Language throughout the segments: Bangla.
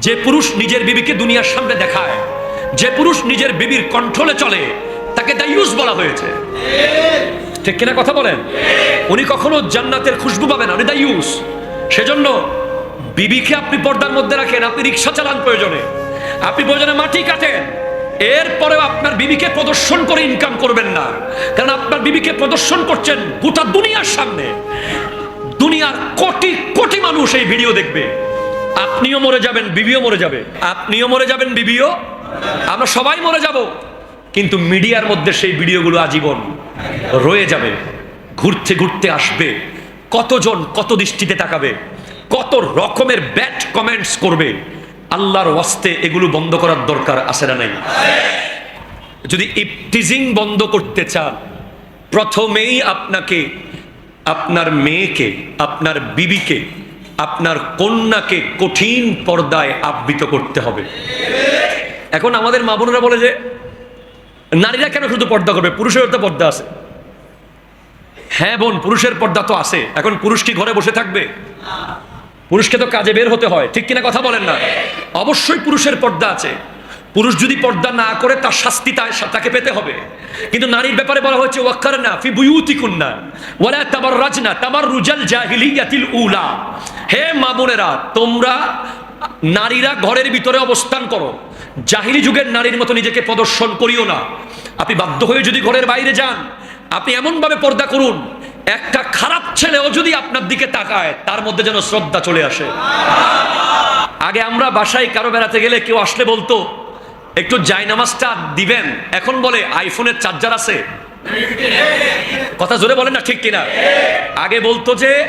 যে পুরুষ নিজের বিবিকে দুনিয়ার সামনে দেখায়, যে পুরুষ নিজের বিবির কন্ট্রোলে চলে, তাকে দায়ুস বলা হয়েছে। ঠিক কিনা কথা বলেন? উনি কখনো জান্নাতের খুশবু পাবেন উনি দায়ুস সেজন্য বিবিকে আপনি পর্দার মধ্যে রাখেন, আপনি রিক্সা চালান প্রয়োজনে। আপনি প্রয়োজনে মাটি কাটেন। এরপরেও আপনার বিবিকে প্রদর্শন করে ইনকাম করবেন না। কারণ আপনার বিবিকে প্রদর্শন করছেন গোটা দুনিয়ার সামনে। দুনিয়ার কোটি কোটি মানুষ এই ভিডিও দেখবে। আপনিও মরে যাবেন, বিবিও মরে যাবে। আপনিও মরে যাবেন, বিবিও? আমরা সবাই মরে যাব। কিন্তু মিডিয়ার মধ্যে সেই ভিডিওগুলো আজীবন রয়ে যাবে, ঘুরতে ঘুরতে আসবে, কতজন কত দৃষ্টিতে তাকাবে, কত রকমের ব্যাড কমেন্টস করবে, আল্লাহর ওয়াস্তে এগুলো বন্ধ করার দরকার আছে না নাই? যদি ইপটিজিং বন্ধ করতে চান, প্রথমেই আপনাকে, আপনার মেয়েকে, আপনার বিবিকে আপনার কন্যাকে কঠিন পর্দায় আবৃত করতে হবে। এখন আমাদের মা বোনেরা বলে যে, নারীরা কেন শুধু পর্দা করবে? পুরুষের তো পর্দা আছে। হ্যাঁ বোন, পুরুষের পর্দা তো আছে। এখন পুরুষ কি ঘরে বসে থাকবে? পুরুষকে তো কাজে বের হতে হয়। ঠিক কিনা কথা বলেন না? অবশ্যই পুরুষের পর্দা আছে। পুরুষ যদি পর্দা না করে, তার শাস্তি তাকে পেতে হবে। কিন্তু নারীর ব্যাপারে বলা হয়েছে ওয়াক্কার না ফি বুয়ুতি কুন্না ওয়ালা তাবার রাজনা তাবার রুজাল জাহিলিয়াতিল উলা। হে মা তোমরা নারীরা ঘরের ভিতরে অবস্থান করো। জাহিলি যুগের নারীর মতো নিজেকে প্রদর্শন করিও না। আপনি বাধ্য হয়ে যদি ঘরের বাইরে যান, আপনি এমনভাবে পর্দা করুন, একটা খারাপ ছেলেও যদি আপনার দিকে তাকায়, তার মধ্যে যেন শ্রদ্ধা চলে আসে। আগে আমরা বাসায় কারও বেড়াতে গেলে কেউ আসলে বলতো একটু জায়নামাজটা দিবেন। এখন বলে, আইফোনের চার্জার আছে? কথা জোরে বলেন না, ঠিক কিনা? আগে বলতো যে,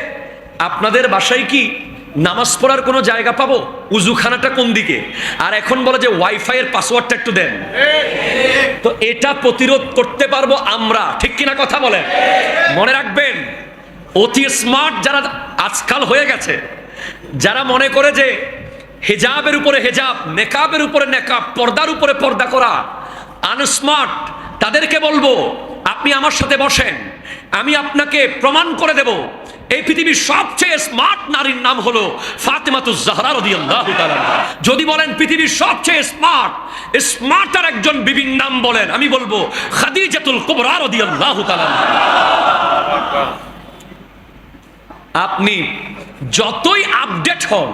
আপনাদের বাসায় কি নামাজ পড়ার কোনো জায়গা পাবো? উজুখানাটা কোন দিকে? আর এখন বলে যে ওয়াইফাই এর পাসওয়ার্ডটা একটু দেন। তো এটা প্রতিরোধ করতে পারব আমরা। ঠিক কিনা কথা বলেন? মনে রাখবেন, অতি স্মার্ট যারা আজকাল হয়ে গেছে, যারা মনে করে যে হেজাবের উপরে হেজাব, নেকাবের উপরে নেকাব, পর্দার উপরে পর্দা করা। আনস্মার্ট তাদেরকে বলব, আপনি আমার সাথে বসেন, আমি আপনাকে প্রমাণ করে দেব। এই পৃথিবীর সবচেয়ে স্মার্ট নারীর নাম হলো ফাতেমাতুজ জাহরা রাদিয়াল্লাহু যদি বলেন পৃথিবীর সবচেয়ে স্মার্ট স্মার্টার একজন বিবির নাম বলেন, আমি বলব খাদিজাতুল কুবরা রাদিয়াল্লাহু আপনি যতই আপডেট হন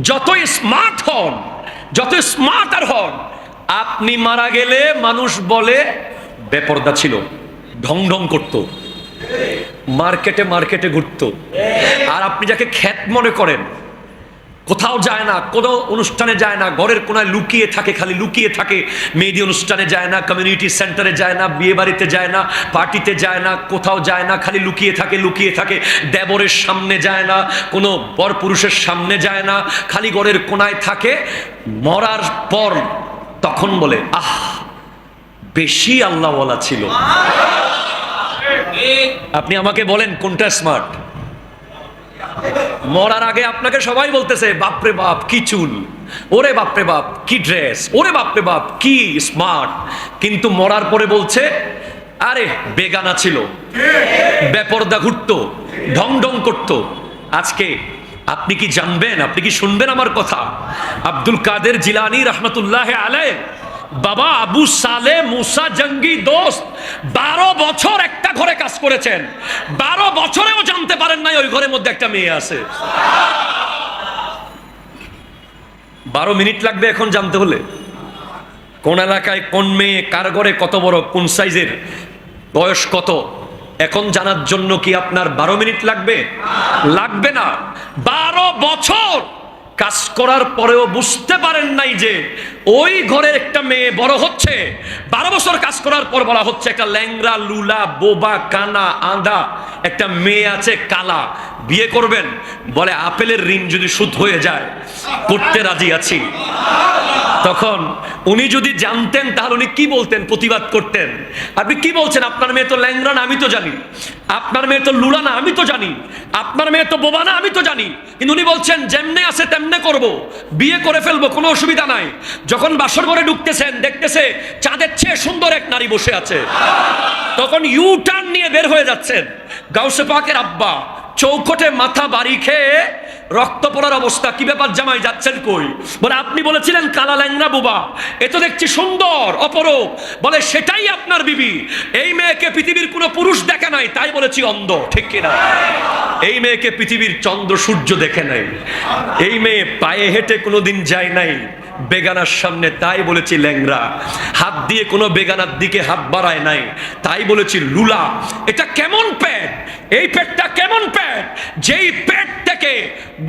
যতই স্মার্ট হন যত স্মার্টার হন, আপনি মারা গেলে মানুষ বলে বেপর্দা ছিল ঢং ঢং করত, মার্কেটে মার্কেটে ঘুরত। আর আপনি যাকে খ্যাত মনে করেন কোথাও যায় না কোনো অনুষ্ঠানে যায় না ঘরের কোনায় লুকিয়ে থাকে খালি লুকিয়ে থাকে। মেহেদি অনুষ্ঠানে যায় না কমিউনিটি সেন্টারে যায় না বিয়ে বাড়িতে যায় না পার্টিতে যায় না কোথাও যায় না খালি লুকিয়ে থাকে লুকিয়ে থাকে। দেবরের সামনে যায় না কোনো বর পুরুষের সামনে যায় না খালি ঘরের কোনায় থাকে। মরার পর তখন বলে আহ বেশি আল্লাহওয়ালা ছিল। আপনি আমাকে বলেন কোনটা স্মার্ট মরার আগে আপনাকে সবাই বলতেছে, বাপরে বাপ, কি চুল। ওরে বাপরে বাপ, কি ড্রেস। ওরে বাপরে বাপ, কি স্মার্ট। কিন্তু মরার পরে বলছে, আরে, বেগানা ছিল। বেপরদা ঘুরতো ঢং ঢং করতো। আজকে আপনি কি জানবেন? আপনি কি শুনবেন আমার কথা? আব্দুল কাদের জিলানি রহমতুল্লাহ আলে বাবা আবু সালে মুসা, জঙ্গি, দোস্ত বারো বছর একটা ঘরে কাজ করেছেন। বারো বছরেও জানতে পারেন নাই ওই ঘরের মধ্যে একটা মেয়ে আছে। বারো মিনিট লাগবে এখন জানতে হলে। কোন এলাকায় কোন মেয়ে, কার ঘরে কত বড়, কোন সাইজের, বয়স কত, এখন জানার জন্য কি আপনার বারো মিনিট লাগবে? লাগবে না। বারো বছর কাজ করার পরেও বুঝতে পারেন নাই যে ওই ঘরের একটা মেয়ে বড় হচ্ছে। বারো বছর কাজ করার পর বলা হচ্ছে একটা ল্যাংরা লুলা, বোবা, কানা, আঁদা, একটা মেয়ে আছে কালা। বিয়ে করবেন, বলে আপেলের ঋণ যদি সুদ হয়ে যায় করতে রাজি আছি। তখন উনি যদি জানতেন, তাহলে উনি কি বলতেন, প্রতিবাদ করতেন। আপনি কি বলছেন, আপনার মেয়ে তো ল্যাংরা আমি তো জানি। আপনার মেয়ে তো লুলা না, আমি তো জানি। আপনার মেয়ে তো বোবা না, আমি তো জানি। কিন্তু উনি বলছেন, যেমনে আছে তেমনে করব। বিয়ে করে ফেলব, কোনো অসুবিধা নাই। যখন বাসর ঘরে ঢুকতেছেন, দেখতেছে চাঁদের চেয়ে সুন্দর এক নারী বসে আছে। তখন ইউ টার্ন নিয়ে বের হয়ে যাচ্ছেন। গাউসে পাকের আব্বা, চৌকটে মাথা বাড়ি খেয়ে রক্ত পড়ার অবস্থা, কি ব্যাপার জামাই, যাচ্ছেন কই? বলে, আপনি বলেছিলেন কালা ল্যাংরা বুবা, এ তো দেখছি সুন্দর, অপরূপ। বলে, সেটাই আপনার বিবি। এই মেয়েকে পৃথিবীর কোনো পুরুষ দেখে নাই, তাই বলেছি অন্ধ, ঠিক কিনা? এই মেয়েকে পৃথিবীর চন্দ্র, সূর্য দেখে নাই। এই মেয়ে পায়ে হেঁটে কোনোদিন যায় নাই, বেগানার সামনে, তাই বলেছি ল্যাংরা হাত দিয়ে কোনো বেগানার দিকে হাত বাড়ায় নাই, তাই বলেছি লুলা। এটা কেমন প্যাট এই প্যাটটা কেমন প্যাট যেই পেট থেকে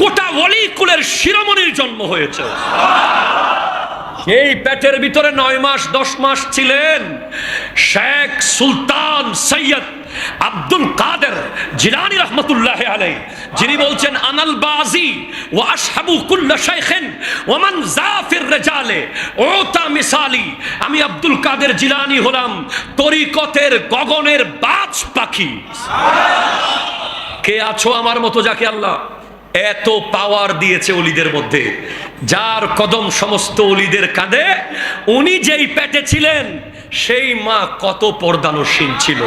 গোটা অলিকুলের শিরোমণির জন্ম হয়েছে। এই পেটের ভিতরে নয় মাস, দশ মাস ছিলেন শেখ সুলতান সৈয়দ আব্দুল কাদের জিলানি রহমতুল্লাহ আলাই যিনি বলছেন, আনাল বাজি ও আশহাবু কুল্লা শাইখিন ওমান জাফির রেজালে। ওতা মিসালি, আমি আব্দুল কাদের জিলানি হলাম তরিকতের গগনের বাজ পাখি। কে আছো আমার মতো যাকে আল্লাহ এত পাওয়ার দিয়েছে অলিদের মধ্যে। যার কদম সমস্ত অলিদের কাঁধে, উনি যেই পেটে ছিলেন, সেই মা কত পর্দানসীন ছিল।